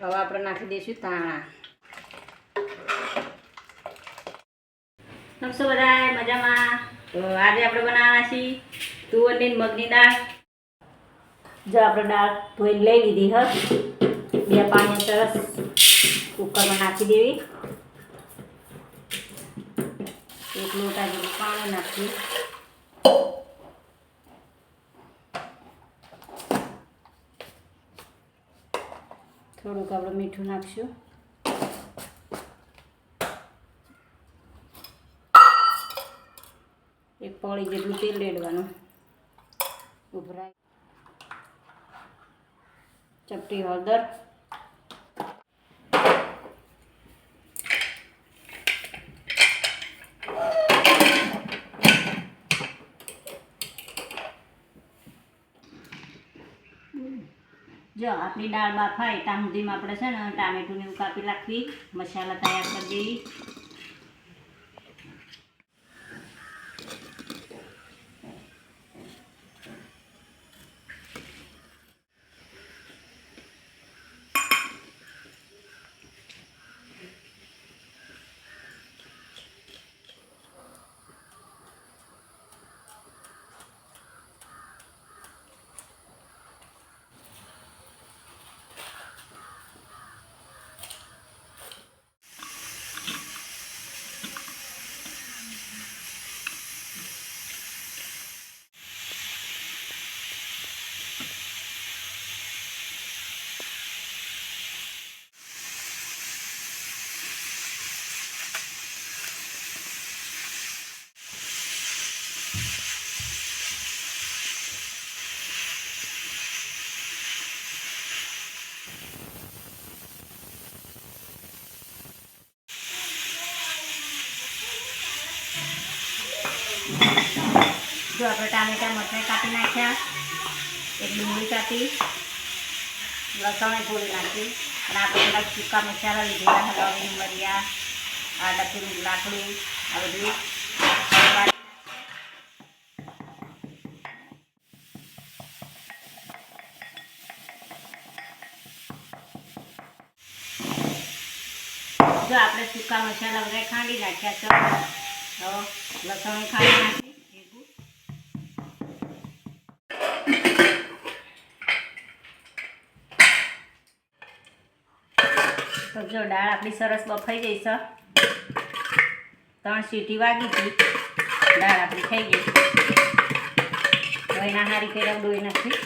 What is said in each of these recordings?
હવે આપણે નાખી દઈશું ધાણા. નમસ્તે બધા મજામાં? તો આજે આપણે બનાવવાના છીએ તુવરની મગની દાળ. જો આપણે દાળ ધોઈને લઈ લીધી હત બે પાણી સરસ કુકરમાં નાખી દેવી. એક લોટા જેવું પાણી નાખી થોડુંક આપણે મીઠું નાખશું. એક પોળી જેટલું તેલ રેડવાનું. ઉભરાય. ચપટી હળદર. જો, આપણી દાળ બાફાય ત્યાં સુધીમાં આપણે છે ને ટામેટું એવું કાપી નાખવી મસાલા તૈયાર કરી દેવી જો આપણે ટામેટા મરચાં કાપી નાખ્યા. એક ડુંગળી કાપી લસણ થોડી નાખી અને આપણે બધા સૂકા મસાલા લીધેલા હલાવી મરિયા, આ થોડું લાકડું, આ બધું. જો આપણે સૂકા મસાલા બધા ખાંડી નાખ્યા, તો લસણ ખાંડી નાખી. તો જો દાળ આપણી સરસ બફાઈ ગઈ છે. ત્રણ સીટી વાગી હતી દાળ આપણી થઈ ગઈ. હવે એના હારી ફેરવ ડોઈ નાખી.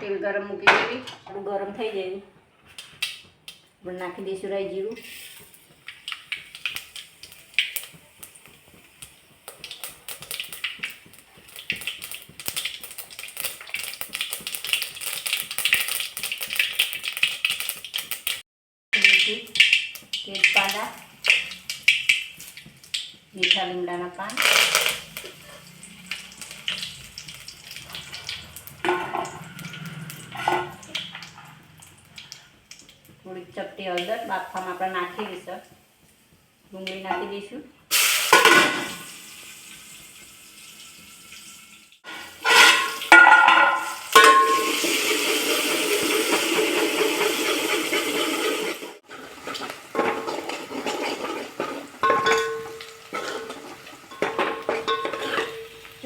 તેલ ગરમ મૂકી દેવી ગરમ થઈ જાય. નાખી દઈશું રાઈ જીરું દઈશું તેજપાતા મીઠા લીમડાના પાન. થોડીક ચપટી હળદર બાફામાં આપણે નાખી દઈશું. ડુંગળી નાખી દઈશું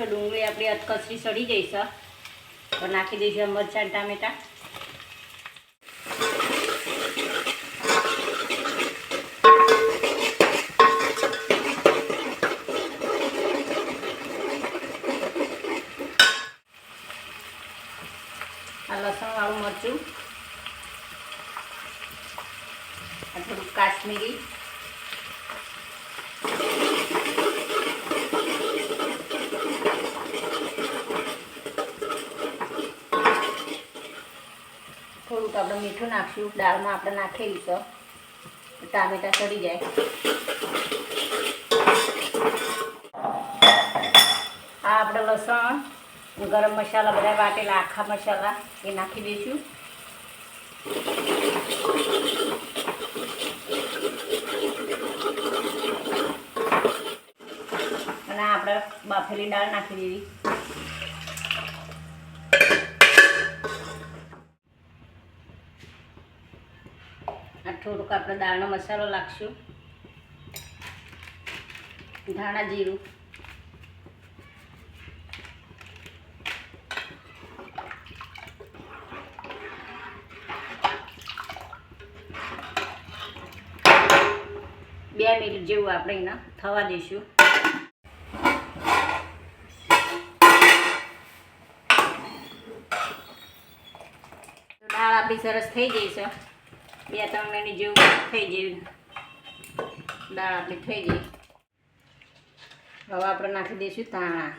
તો આપણી અધકચરી સડી જઈ છે. તો નાખી દઈશું મરચાં ટામેટા. આ લસણ વાળું મરચું. આ થોડુંક કાશ્મીરી થોડુંક આપણે મીઠું નાખશું, દાળમાં આપણે નાખેલી છે. ટામેટા ચડી જાય. આ આપણે લસણ, ગરમ મસાલા બધા વાટેલા, આખા મસાલા એ નાખી દઈશું. અને આપણે બાફેલી દાળ નાખી દેવી થોડુંક આપણે દાળનો મસાલો લાગશું. ધાણા જીરું. બે મિનિટ જેવું આપણે એના થવા દઈશું. દાળ આપણી સરસ થઈ ગઈ છે. બે ત્રણ મિનિટ જેવું થઈ ગયું. દાળ આપણી થઈ ગઈ. હવે આપણે નાખી દઈશું ધાણા.